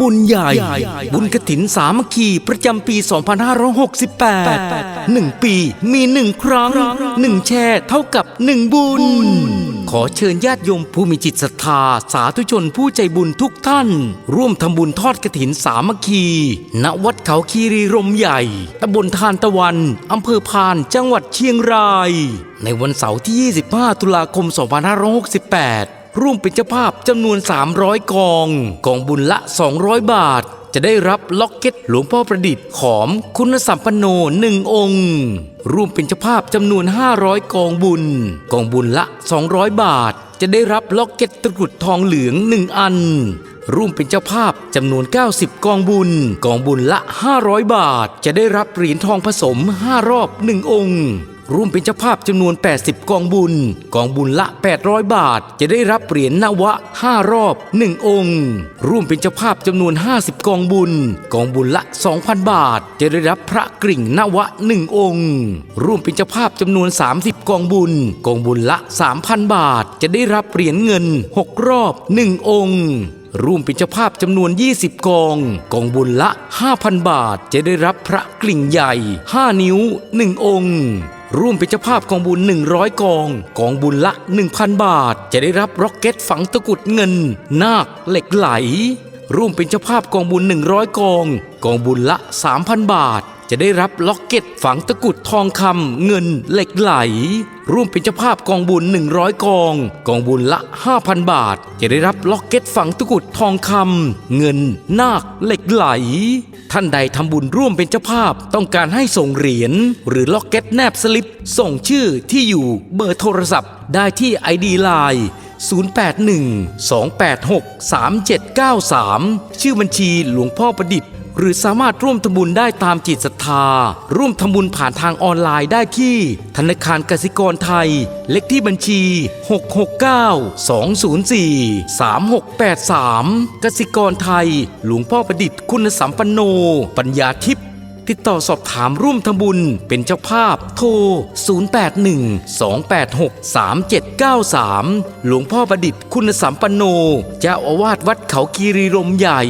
บุญใหญ่ บุญกระถินสามัคคีประจำปี 2568หนึ่งปีมีหนึ่งครั้งหนึ่งแช่เท่ากับหนึ่งบุญ ขอเชิญญาติโยมผู้มีจิตศรัทธา สาธุชนผู้ใจบุญทุกท่าน ร่วมทำบุญทอดกระถินสามัคคี ณวัดเขาคีรีรมใหญ่ตำบลทานตะวันอำเภอพานจังหวัดเชียงราย ในวันเสาร์ที่ 25 ตุลาคม 2568 ร่วมเป็นเจ้าภาพจำนวน 300 กอง กองบุญละ 200 บาท จะได้รับล็อกเก็ตหลวงพ่อประดิษฐ์ขอมคุณสัมปันโนหนึ่งองค์ ร่วมเป็นเจ้าภาพจำนวน 500 กองบุญ กองบุญละ 200 บาท จะได้รับล็อกเก็ตตะกรุดทองเหลือง1อันร่วมเป็นเจ้าภาพจำนวน 90 กองบุญ กองบุญละ 500 บาท จะได้รับเหรียญทองผสม 5 รอบ 1 องค์ ร่วมเป็นเจ้าภาพจำนวน 80 กองบุญ กองบุญละ 800 บาท จะได้รับเหรียญนวะ 5 รอบ 1 องค์ ร่วมเป็นเจ้าภาพจำนวน 50 กองบุญ กองบุญละ 2,000 บาท จะได้รับพระกริ่งนวะ 1 องค์ ร่วมเป็นเจ้าภาพจำนวน 30 กองบุญ กองบุญละ 3,000 บาท จะได้รับเหรียญเงิน 6 รอบ 1 องค์ร่วมเป็นเจ้าภาพจำนวน 20 กอง กองบุญละ 5,000 บาท จะได้รับพระกลิ่งใหญ่ 5 นิ้ว 1 องค์ ร่วมเป็นเจ้าภาพกองบุญ 100 กอง กองบุญละ 1,000 บาท จะได้รับร็อกเก็ตฝังตะกุดเงิน นาคเหล็กไหล ร่วมเป็นเจ้าภาพกองบุญ 100 กอง กองบุญละ 3,000 บาท จะได้รับล็อกเก็ตฝังตะกุดทองคำเงินเหล็กไหล ร่วมเป็นเจ้าภาพกองบุญ 100 กอง กองบุญละ 5,000 บาท จะได้รับล็อกเก็ตฝังตะกุดทองคำเงินนาคเหล็กไหล ท่านใดทำบุญร่วมเป็นเจ้าภาพต้องการให้ส่งเหรียญหรือล็อกเก็ตแนบสลิป ส่งชื่อที่อยู่เบอร์โทรศัพท์ ได้ที่ ID Line 0812863793 ชื่อบัญชีหลวงพ่อประดิษฐ์ หรือสามารถร่วมทำบุญได้ตามจิตศรัทธา ร่วมทำบุญผ่านทางออนไลน์ได้ที่ ธนาคารกสิกรไทย เลขที่บัญชี 669 204 3683 กสิกรไทย หลวงพ่อประดิษฐ์คุณสัมปันโน ปัญญาทิพย์ ติดต่อสอบถามร่วมทำบุญ เป็นเจ้าภาพโทร 0812863793 หลวงพ่อประดิษฐ์คุณสัมปันโน เจ้าอาวาสวัดเขาคีรีรมใหญ่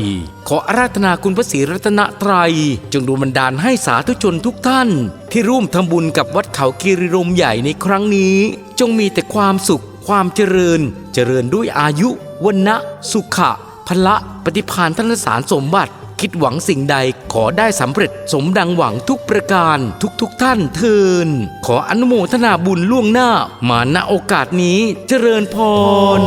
ขออาราธนาคุณพระศรีรัตนตรัย จงดลบันดาลให้สาธุชนทุกท่าน ที่ร่วมทำบุญกับวัดเขาคีรีรมใหญ่ในครั้งนี้ จงมีแต่ความสุขความเจริญ เจริญด้วยอายุวันนะสุขะพละปฏิพานธนสารสมบัติ คิดหวังสิ่งใดขอได้สำเร็จสมดังหวังทุกประการทุกทุกท่านเทิน ขออนุโมทนาบุญล่วงหน้า มาณโอกาสนี้เจริญพร